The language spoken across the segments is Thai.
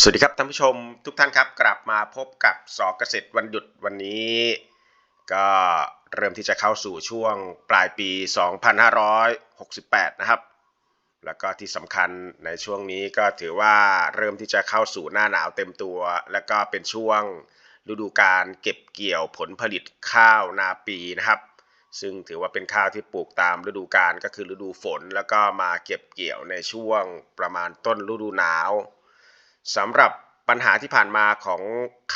สวัสดีครับท่านผู้ชมทุกท่านครับกลับมาพบกับสอเกษตรวันหยุดวันนี้ ก็เริ่มที่จะเข้าสู่ช่วงปลายปี 2568 นะครับ แล้วก็ที่สำคัญในช่วงนี้ก็ถือว่าเริ่มที่จะเข้าสู่หน้าหนาวเต็มตัว แล้วก็เป็นช่วงฤดูการเก็บเกี่ยวผลผลิตข้าวนาปีนะครับ ซึ่งถือว่าเป็นข้าวที่ปลูกตามฤดูกาลก็คือฤดูฝน แล้วก็มาเก็บเกี่ยวในช่วงประมาณต้นฤดูหนาว สำหรับปัญหาที่ผ่านมาของ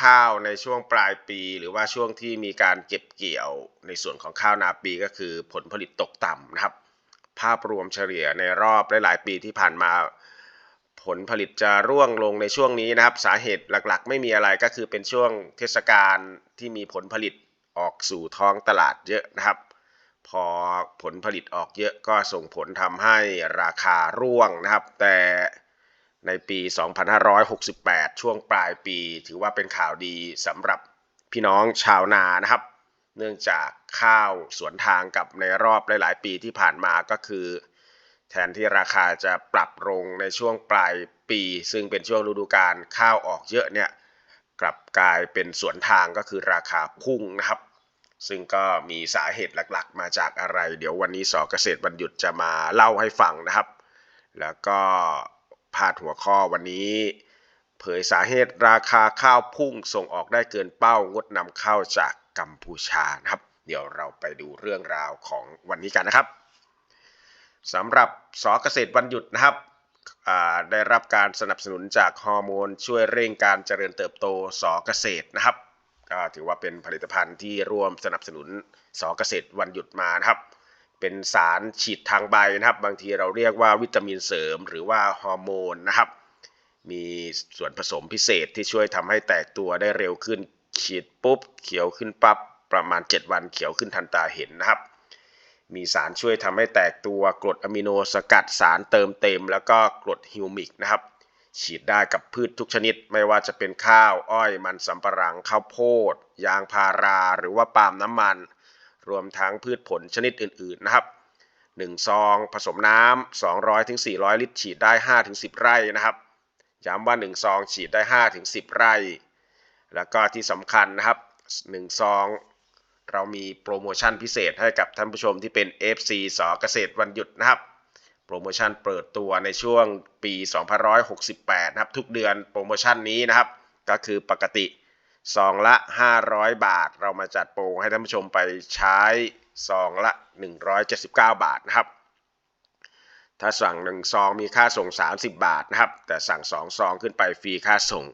ข้าวในช่วงปลายปี หรือว่าช่วงที่มีการเก็บเกี่ยวในส่วนของข้าวนาปีก็คือผลผลิตตกต่ำนะครับ ภาพรวมเฉลี่ยในรอบหลายๆปีที่ผ่านมา ผลผลิตจะร่วงลงในช่วงนี้นะครับ สาเหตุหลักๆ ไม่มีอะไรก็คือเป็นช่วงเทศกาลที่มีผลผลิตออกสู่ท้องตลาดเยอะนะครับ พอผลผลิตออกเยอะก็ส่งผลทำให้ราคาร่วงนะครับ แต่ ในปี 2568 ช่วงปลายปี ถือว่าเป็นข่าวดีสำหรับพี่น้องชาวนานะครับ เนื่องจากข้าวสวนทางกับในรอบหลาย ๆ ปีที่ผ่านมาก็คือ แทนที่ราคาจะปรับลงในช่วงปลายปี ซึ่งเป็นช่วงฤดูกาลข้าวออกเยอะเนี่ยกลับกลายเป็นสวนทางก็คือราคาพุ่งนะครับ ซึ่งก็มีสาเหตุหลักๆ มาจากอะไร เดี๋ยววันนี้สอเกษตรวันหยุดจะมาเล่าให้ฟังนะครับ แล้วก็ พาดหัวข้อวันนี้ เผยสาเหตุราคาข้าวพุ่งส่งออกได้เกินเป้างดนำเข้าจากกัมพูชานะครับ เดี๋ยวเราไปดูเรื่องราวของวันนี้กันนะครับสำหรับสอเกษตรวันหยุดนะครับได้รับการสนับสนุนจากฮอร์โมน ช่วยเร่งการเจริญเติบโตสอเกษตรนะครับก็ถือว่าเป็นผลิตภัณฑ์ที่ร่วมสนับสนุนสอเกษตรวันหยุดมานะครับ เป็นสารฉีดทางใบนะครับ บางทีเราเรียกว่าวิตามินเสริม หรือว่าฮอร์โมนนะครับ มีส่วนผสมพิเศษที่ช่วยทำให้แตกตัวได้เร็วขึ้นฉีดปุ๊บ เขียวขึ้นปั๊บประมาณ 7 วันเขียวขึ้นทันตาเห็นนะครับ มีสารช่วยทำให้แตกตัวกรดอะมิโนสกัดสารเติมเต็ม แล้วก็กรดฮิวมิกนะครับ ฉีดได้กับพืชทุกชนิด ไม่ว่าจะเป็นข้าว อ้อยมันสำปะหลังข้าวโพด ยางพาราหรือว่าปาล์มน้ำมัน รวมทั้งพืชผลชนิดอื่นๆนะครับ1ซองผสมน้ำ200ถึง400ลิตร ฉีดได้5ถึง10ไร่นะครับย้ำว่า 1 ซองฉีดได้5ถึง10ไร่ แล้วก็ที่สำคัญนะครับ1ซองเรามีโปรโมชั่นพิเศษให้กับท่านผู้ชมที่เป็น FC สอเกษตรวันหยุดนะครับ โปรโมชั่นเปิดตัวในช่วงปี 2568 นะครับ ทุกเดือนโปรโมชั่นนี้นะครับ ก็คือปกติ ซองละ 500 บาท เรามาจัดโปรให้ท่านผู้ชมไปใช้ซองละ 179 บาทนะครับ ถ้าสั่ง 1 ซองมีค่าส่ง 30 บาทนะครับ แต่สั่ง 2 ซองขึ้นไปฟรีค่าส่ง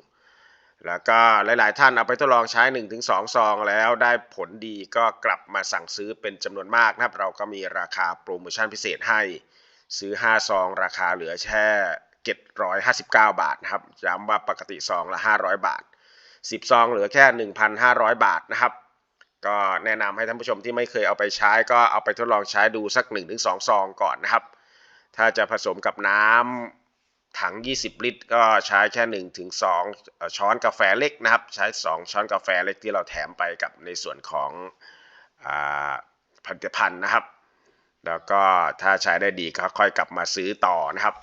แล้วก็หลาย ๆ ท่านเอาไปทดลองใช้ 1-2 ซองแล้วได้ผลดีก็กลับมาสั่งซื้อเป็นจำนวนมากนะครับ เราก็มีราคาโปรโมชั่นพิเศษให้ซื้อ 5 ซอง ราคาเหลือแค่759 บาทนะครับ ย้ำว่าปกติซองละ 500 บาท 10 ซองเหลือแค่ 1,500 บาทนะครับ ก็แนะนำให้ท่านผู้ชมที่ไม่เคยเอาไปใช้ก็เอาไปทดลองใช้ดูสัก 1-2 ซองก่อนนะครับ ถ้าจะผสมกับน้ำถัง 20 ลิตร ก็ใช้แค่ 1-2 ช้อนกาแฟเล็กนะครับ ใช้ 2 ช้อนกาแฟเล็กที่เราแถมไปกับในส่วนของอผลิตภัณฑ์นะครับ แล้วก็ถ้าใช้ได้ดีก็ค่อยกลับมาซื้อต่อนะครับ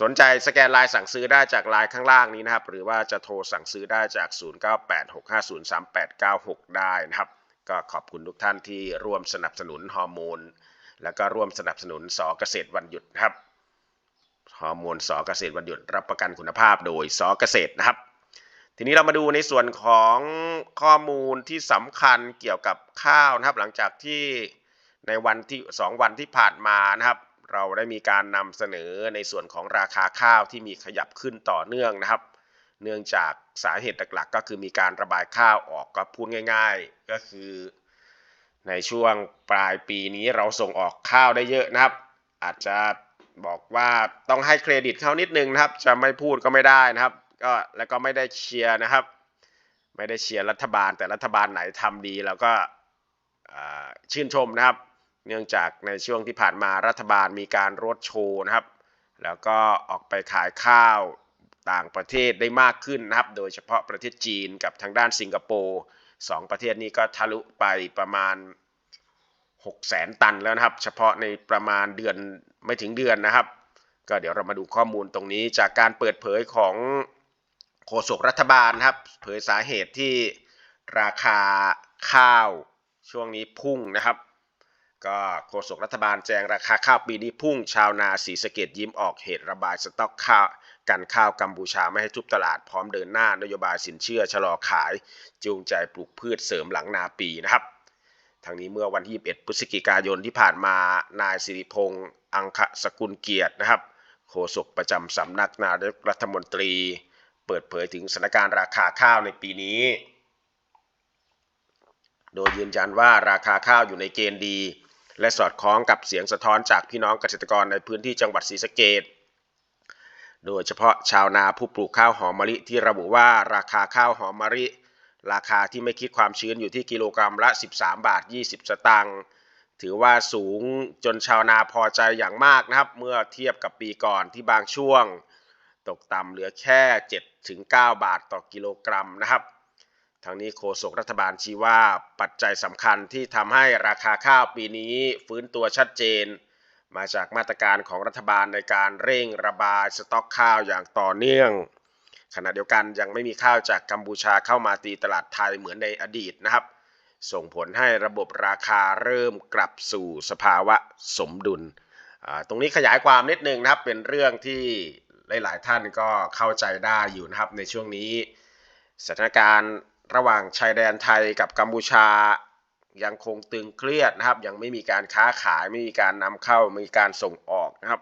สนใจสแกนไลน์สั่งซื้อได้จากไลน์ข้างล่างนี้นะครับ หรือว่าจะโทรสั่งซื้อได้จาก 0986503896 ได้นะครับ ก็ขอบคุณทุกท่านที่ร่วมสนับสนุนฮอร์โมน แล้วก็ร่วมสนับสนุนสอเกษตรวันหยุดครับฮอร์โมนสอเกษตรวันหยุดรับประกันคุณภาพโดยสอเกษตรนะครับ ทีนี้เรามาดูในส่วนของข้อมูลที่สำคัญเกี่ยวกับข้าวนะครับ หลังจากที่ในวันที่ 2 วันที่ผ่านมานะครับ เราได้มีการนำเสนอในส่วนของราคาข้าวที่มีขยับขึ้นต่อเนื่องนะครับ เนื่องจากสาเหตุหลักๆ ก็คือมีการระบายข้าวออกก็พูดง่าย ๆ ก็คือ ในช่วงปลายปีนี้เราส่งออกข้าวได้เยอะนะครับ อาจจะบอกว่าต้องให้เครดิตเขานิดนึงนะครับ จะไม่พูดก็ไม่ได้นะครับ ก็แล้วก็ไม่ได้เชียร์นะครับ ไม่ได้เชียร์รัฐบาลแต่รัฐบาลไหนทำดีเราก็ชื่นชมนะครับ เนื่องจากในช่วงที่ผ่านมารัฐบาลมีการรถโชว์นะครับ แล้วก็ออกไปขายข้าวต่างประเทศได้มากขึ้นนะครับ โดยเฉพาะประเทศจีนกับทางด้านสิงคโปร์สองประเทศนี้ก็ทะลุไปประมาณ6แสนตันแล้วนะครับ เฉพาะในประมาณเดือนไม่ถึงเดือนนะครับ ก็เดี๋ยวเรามาดูข้อมูลตรงนี้จากการเปิดเผยของโฆษกรัฐบาลครับ เผยสาเหตุที่ราคาข้าวช่วงนี้พุ่งนะครับ ก็โฆษกรัฐบาลแจงราคาข้าวปีนี้พุ่งชาวนาสีสะเกดยิ้มออกเหตุระบายสต็อกข้าวกันข้าวกัมพูชาไม่ให้ทุบตลาดพร้อมเดินหน้านโยบายสินเชื่อชะลอขาย จูงใจปลูกพืชเสริมหลังนาปีนะครับทางนี้เมื่อวันที่21พฤศจิกายนที่ผ่านมานายสิริพงษ์อังคสกุลเกียรตินะครับโฆษกประจำสำนักนายกรัฐมนตรี เปิดเผยถึงสถานการณ์ราคาข้าวในปีนี้ โดยยืนยันว่าราคาข้าวอยู่ในเกณฑ์ดี และสอดคล้องกับเสียงสะท้อนจากพี่น้องเกษตรกรในพื้นที่จังหวัดศรีสะเกดโดยเฉพาะชาวนาผู้ปลูกข้าวหอมมะลิที่ระบุว่าราคาข้าวหอมมะลิ ราคาที่ไม่คิดความชื้นอยู่ที่กิโลกรัมละ 13 บาท 20 สตางค์ถือว่าสูงจนชาวนาพอใจอย่างมากนะครับ เมื่อเทียบกับปีก่อนที่บางช่วง ตกต่ำเหลือแค่ 7-9 บาทต่อกิโลกรัมนะครับ ทางนี้โฆษกรัฐบาลชี้ว่าปัจจัยสำคัญที่ทำให้ราคาข้าวปีนี้ฟื้นตัวชัดเจน มาจากมาตรการของรัฐบาลในการเร่งระบายสต็อกข้าวอย่างต่อเนื่อง ขณะเดียวกันยังไม่มีข้าวจากกัมพูชาเข้ามาตีตลาดไทยเหมือนในอดีตนะครับ ส่งผลให้ระบบราคาเริ่มกลับสู่สภาวะสมดุล ตรงนี้ขยายความนิดนึงนะครับเป็นเรื่องที่หลาย ๆ ท่านก็เข้าใจได้อยู่นะครับในช่วงนี้สถานการณ์ ระหว่างชายแดนไทยกับกัมพูชา ยังคงตึงเครียดนะครับ ยังไม่มีการค้าขายไม่มีการนำเข้าไม่มีการส่งออกนะครับ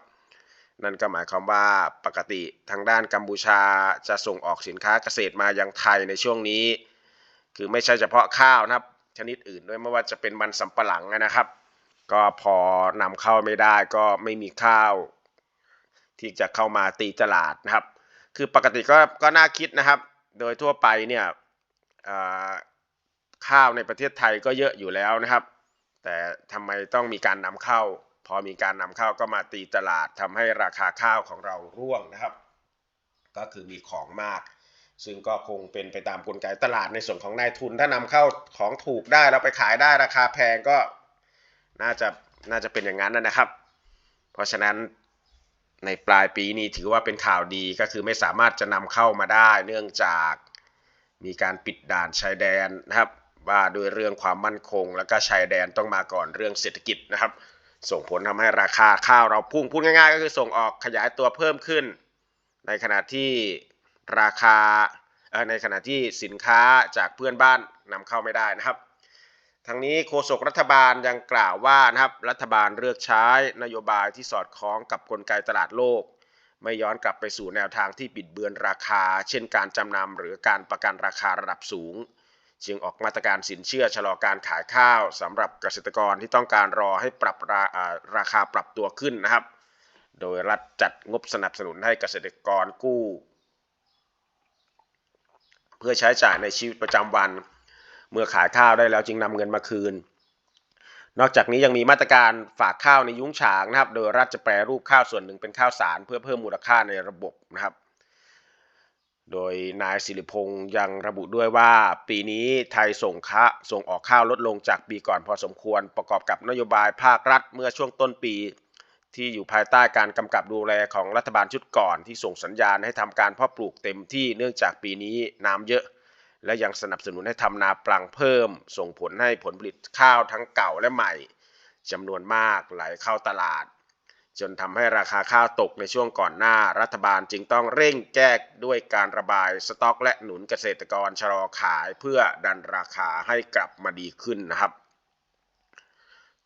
นั่นก็หมายความว่าปกติทางด้านกัมพูชาจะส่งออกสินค้าเกษตรมายังไทยในช่วงนี้ คือไม่ใช่เฉพาะข้าวนะครับ ชนิดอื่นด้วยไม่ว่าจะเป็นมันสำปะหลังนะครับ ก็พอนำเข้าไม่ได้ก็ไม่มีข้าว ที่จะเข้ามาตีตลาดนะครับ คือปกติก็ก็น่าคิดนะครับ โดยทั่วไปเนี่ย ข้าวในประเทศไทยก็เยอะอยู่แล้วนะครับ แต่ทำไมต้องมีการนำเข้า พอมีการนำเข้าก็มาตีตลาดทำให้ราคาข้าวของเราร่วงนะครับ ก็คือมีของมาก ซึ่งก็คงเป็นไปตามกลไกตลาดในส่วนของนายทุน ถ้านำเข้าของถูกได้แล้วไปขายได้ราคาแพงก็น่าจะน่าจะเป็นอย่างนั้นนะครับ เพราะฉะนั้นในปลายปีนี้ถือว่าเป็นข่าวดีก็คือไม่สามารถจะนำเข้ามาได้ เนื่องจาก มีการปิดด่านชายแดนนะครับ ว่าด้วยเรื่องความมั่นคง แล้วก็ชายแดนต้องมาก่อนเรื่องเศรษฐกิจนะครับ ส่งผลทำให้ราคาข้าวเราพุ่งพูดง่ายๆ ก็คือส่งออกขยายตัวเพิ่มขึ้น ในขณะที่ราคาในขณะที่สินค้าจากเพื่อนบ้านนำเข้าไม่ได้นะครับทั้งนี้โฆษกรัฐบาลยังกล่าวว่านะครับรัฐบาลเลือกใช้นโยบายที่สอดคล้องกับกลไกตลาดโลก ไม่ย้อนกลับไปสู่แนวทางที่บิดเบือนราคา เช่นการจำนำหรือการประกันราคาระดับสูง จึงออกมาตรการสินเชื่อชะลอการขายข้าวสำหรับเกษตรกรที่ต้องการรอให้ปรับราราคาปรับตัวขึ้นนะครับ โดยรัฐจัดงบสนับสนุนให้เกษตรกรกู้ เพื่อใช้จ่ายในชีวิตประจำวัน เมื่อขายข้าวได้แล้วจึงนำเงินมาคืน นอกจากนี้ยังมีมาตรการฝากข้าวในยุ้งฉางนะครับ โดยรัฐจะแปรรูปข้าวส่วนหนึ่งเป็นข้าวสาร เพื่อเพิ่มมูลค่าในระบบนะครับ โดยนายศิริพงศ์ยังระบุด้วยว่า ปีนี้ไทยส่งค้าส่งออกข้าวลดลงจากปีก่อนพอสมควร ประกอบกับนโยบายภาครัฐเมื่อช่วงต้นปี ที่อยู่ภายใต้การกำกับดูแลของรัฐบาลชุดก่อน ที่ส่งสัญญาณให้ทำการเพาะปลูกเต็มที่เนื่องจากปีนี้น้ำเยอะ และยังสนับสนุนให้ทำนาปลังเพิ่ม ส่งผลให้ผลผลิตข้าวทั้งเก่าและใหม่จำนวนมากไหลเข้าตลาด จนทำให้ราคาข้าวตกในช่วงก่อนหน้า รัฐบาลจึงต้องเร่งแก้ด้วยการระบายสต็อก และหนุนเกษตรกรชะลอขายเพื่อดันราคาให้กลับมาดีขึ้นนะครับ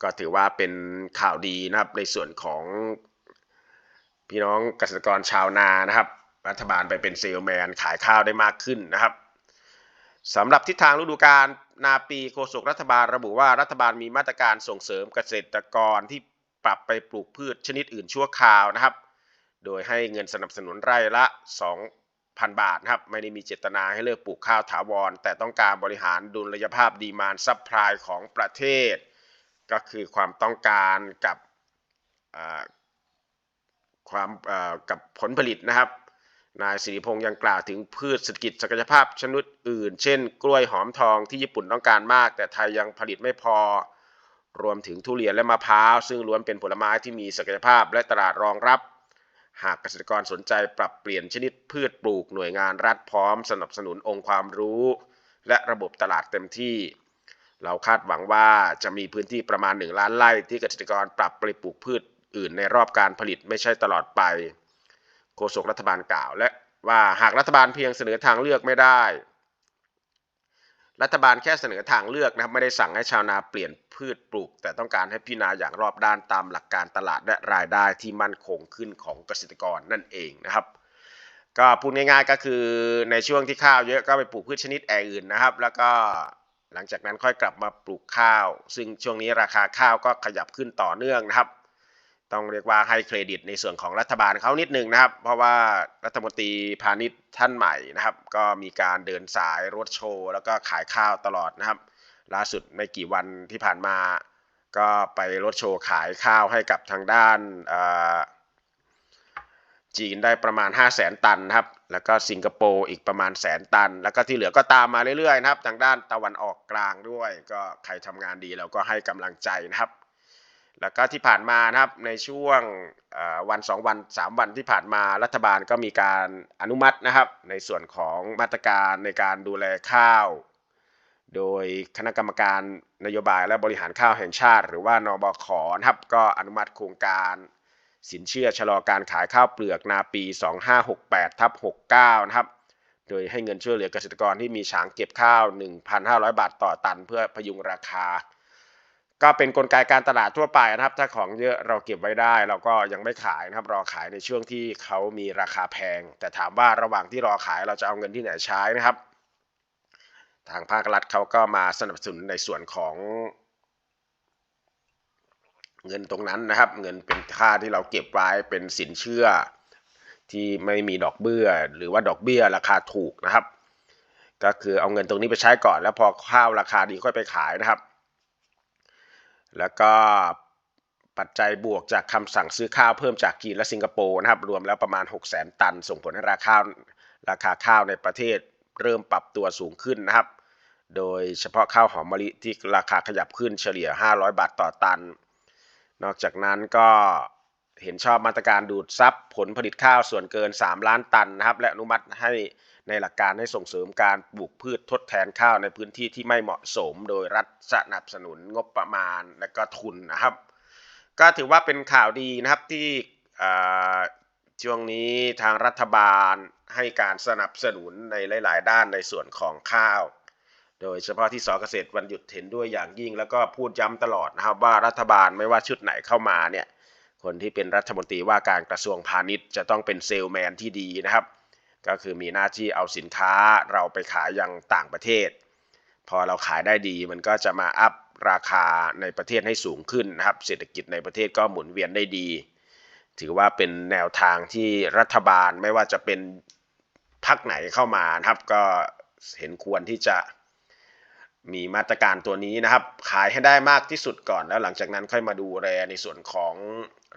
ก็ถือว่าเป็นข่าวดีนะครับในส่วนของพี่น้องเกษตรกรชาวนานะครับ รัฐบาลไปเป็นเซลแมนขายข้าวได้มากขึ้นนะครับ สำหรับทิศทางฤดูกาลนาปีโฆษกรัฐบาลระบุว่ารัฐบาลมีมาตรการส่งเสริมเกษตรกรที่ปรับไปปลูกพืชชนิดอื่นชั่วคราวนะครับ โดยให้เงินสนับสนุนไร่ละ 2,000 บาทครับ ไม่ได้มีเจตนาให้เลิกปลูกข้าวถาวร แต่ต้องการบริหารดุลยภาพดีมานซัพพลายของประเทศ ก็คือความต้องการกับความกับผลผลิตนะครับ นายสิริพงษ์ยังกล่าวถึงพืชเศรษฐกิจศักยภาพชนิดอื่น เช่น กล้วยหอมทองที่ญี่ปุ่นต้องการมาก แต่ไทยยังผลิตไม่พอ รวมถึงทุเรียนและมะพร้าว ซึ่งล้วนเป็นผลไม้ที่มีศักยภาพและตลาดรองรับ หากเกษตรกรสนใจปรับเปลี่ยนชนิดพืชปลูกหน่วยงานรัฐพร้อมสนับสนุนองค์ความรู้ และระบบตลาดเต็มที่ เราคาดหวังว่าจะมีพื้นที่ประมาณ 1 ล้านไร่ที่เกษตรกรปรับไปปลูกพืชอื่นในรอบการผลิตไม่ใช่ตลอดไป โฆษกรัฐบาลกล่าว และว่าหากรัฐบาลเพียงเสนอทางเลือกไม่ได้ รัฐบาลแค่เสนอทางเลือกนะครับไม่ได้สั่งให้ชาวนาเปลี่ยนพืชปลูก แต่ต้องการให้พิจารณาอย่างรอบด้านตามหลักการตลาดและรายได้ที่มั่นคงขึ้นของเกษตรกรนั่นเองนะครับก็พูดง่ายๆก็คือในช่วงที่ข้าวเยอะก็ไปปลูกพืชชนิดแอื่นนะครับ แล้วก็หลังจากนั้นค่อยกลับมาปลูกข้าว ซึ่งช่วงนี้ราคาข้าวก็ขยับขึ้นต่อเนื่องนะครับ ต้องเรียกว่าให้เครดิตในส่วนของรัฐบาลเขานิดนึงนะครับ เพราะว่ารัฐมนตรีพาณิชย์ท่านใหม่นะครับ ก็มีการเดินสายรถโชว์แล้วก็ขายข้าวตลอดนะครับ ล่าสุดไม่กี่วันที่ผ่านมา ก็ไปรถโชว์ขายข้าวให้กับทางด้านจีนได้ประมาณ 5 0 0แสนตันนะครับ แล้วก็สิงคโปร์อีกประมาณแสนตัน แล้วก็ที่เหลือก็ตามมาเรื่อยๆนะครับ ทางด้านตะวันออกกลางด้วย ก็ใครทำงานดีเราก็ให้กำลังใจนะครับ แล้วก็ที่ผ่านมานะครับในช่วงวัน 2 วัน 3 วันที่ผ่านมารัฐบาลก็มีการอนุมัตินะครับ ในส่วนของมาตรการในการดูแลข้าว โดยคณะกรรมการนโยบายและบริหารข้าวแห่งชาติ หรือว่านบขนะครับก็อนุมัติโครงการสินเชื่อชะลอการขายข้าวเปลือกนาปี 2568ทับ69 นะครับ โดยให้เงินช่วยเหลือเกษตรกรที่มีฉางเก็บข้าว 1,500 บาทต่อตัน เพื่อพยุงราคา ก็เป็นนกลไกการตลาดทั่วไปนะครับ ถ้าของเยอะเราเก็บไว้ได้ เราก็ยังไม่ขายนะครับ รอขายในช่วงที่เขามีราคาแพง แต่ถามว่าระหว่างที่รอขายเราจะเอาเงินที่ไหนใช้นะครับ ทางภาครัฐเขาก็มาสนับสนุนในส่วนของ เงินตรงนั้นนะครับ เงินเป็นค่าที่เราเก็บไว้เป็นสินเชื่อ ที่ไม่มีดอกเบี้ยหรือว่าดอกเบี้ยราคาถูกนะครับ ก็คือเอาเงินตรงนี้ไปใช้ก่อน แล้วพอข้าวราคาดีค่อยไปขายนะครับ แล้วก็ปัจจัยบวกจากคำสั่งซื้อข้าวเพิ่มจากจีนและสิงคโปร์นะครับ รวมแล้วประมาณ 6 0 0 0 0ตัน ส่งผลให้ราคาราคาข้าวในประเทศเริ่มปรับตัวสูงขึ้นนะครับ โดยเฉพาะข้าวหอมมะลิที่ราคาขยับขึ้นเฉลี่ย 500 บาทต่อตัน นอกจากนั้นก็เห็นชอบมาตรการดูดซับผลผลิตข้าวส่วนเกิน 3 ล้านตันนะครับ และอนุมัติให้ ในหลักการให้ส่งเสริมการปลูกพืชทดแทนข้าวในพื้นที่ที่ไม่เหมาะสม โดยรัฐสนับสนุนงบประมาณและก็ทุนนะครับ ก็ถือว่าเป็นข่าวดีนะครับที่ช่วงนี้ทางรัฐบาลให้การสนับสนุนในหลาย ๆ ด้านในส่วนของข้าว โดยเฉพาะที่สเกษตรวันหยุดเห็นด้วยอย่างยิ่ง แล้วก็พูดย้ำตลอดนะครับว่ารัฐบาลไม่ว่าชุดไหนเข้ามาเนี่ยคนที่เป็นรัฐมนตรีว่าการกระทรวงพาณิชย์ จะต้องเป็นเซลแมนที่ดีนะครับ ก็คือมีหน้าที่เอาสินค้าเราไปขายยังต่างประเทศ พอเราขายได้ดีมันก็จะมาอัพราคาในประเทศให้สูงขึ้นนะครับ เศรษฐกิจในประเทศก็หมุนเวียนได้ดี ถือว่าเป็นแนวทางที่รัฐบาลไม่ว่าจะเป็นพักไหนเข้ามานะครับ ก็เห็นควรที่จะมีมาตรการตัวนี้นะครับ ขายให้ได้มากที่สุดก่อนแล้วหลังจากนั้นค่อยมาดูแลในส่วนของ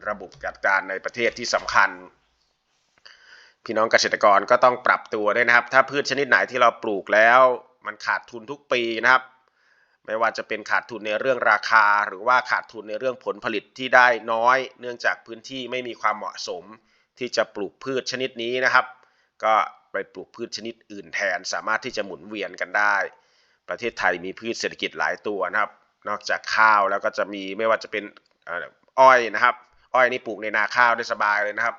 ระบบจัดการในประเทศที่สำคัญ พี่น้องเกษตรกรก็ต้องปรับตัวด้วยนะครับ ถ้าพืชชนิดไหนที่เราปลูกแล้ว มันขาดทุนทุกปีนะครับ ไม่ว่าจะเป็นขาดทุนในเรื่องราคา หรือว่าขาดทุนในเรื่องผลผลิตที่ได้น้อย เนื่องจากพื้นที่ไม่มีความเหมาะสม ที่จะปลูกพืชชนิดนี้นะครับ ก็ไปปลูกพืชชนิดอื่นแทน สามารถที่จะหมุนเวียนกันได้ ประเทศไทยมีพืชเศรษฐกิจหลายตัวนะครับ นอกจากข้าวแล้วก็จะมีไม่ว่าจะเป็นอ้อยนะครับ อ้อยนี่ปลูกในนาข้าวได้สบายเลยนะครับ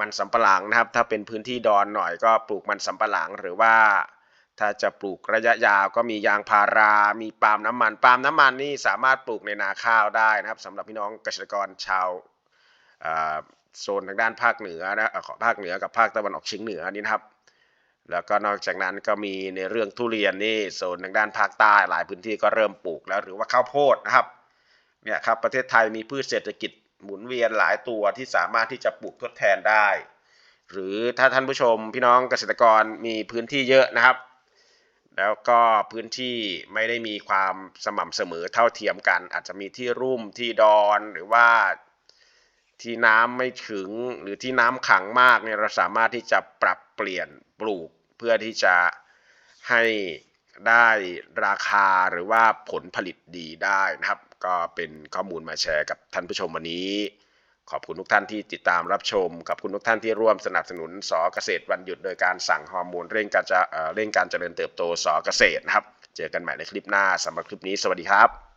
มันสำปะหลังนะครับ ถ้าเป็นพื้นที่ดอนหน่อยก็ปลูกมันสำปะหลังหรือว่า ถ้าจะปลูกระยะยาวก็มียางพารา มีปาล์มน้ำมัน ปาล์มน้ำมันนี่สามารถปลูกในนาข้าวได้นะครับสำหรับพี่น้องเกษตรกรชาวโซนทางด้านภาคเหนือนะขอภาคเหนือกับภาคตะวันออกเฉียงเหนือนี่นะครับ แล้วก็นอกจากนั้นก็มีในเรื่องทุเรียนนี่โซนทางด้านภาคใต้หลายพื้นที่ก็เริ่มปลูกแล้วหรือว่าข้าวโพดนะครับเนี่ยครับประเทศไทยมีพืชเศรษฐกิจ หมุนเวียนหลายตัวที่สามารถที่จะปลูกทดแทนได้ หรือถ้าท่านผู้ชมพี่น้องเกษตรกรมีพื้นที่เยอะนะครับ แล้วก็พื้นที่ไม่ได้มีความสม่ำเสมอเท่าเทียมกัน อาจจะมีที่รุ่มที่ดอนหรือว่าที่น้ำไม่ถึงหรือที่น้ำขังมากเนี่ยเราสามารถที่จะปรับเปลี่ยนปลูกเพื่อที่จะให้ได้ราคาหรือว่าผลผลิตดีได้นะครับ ก็เป็นข้อมูลมาแชร์กับท่านผู้ชมวันนี้ ขอบคุณทุกท่านที่ติดตามรับชม ขอบคุณทุกท่านที่ร่วมสนับสนุนสอเกษตรวันหยุดโดยการสั่งฮอร์โมนเร่งการจะเอ่อเร่งการเจริญเติบโตสอเกษตรนะครับ เจอกันใหม่ในคลิปหน้าสำหรับคลิปนี้สวัสดีครับ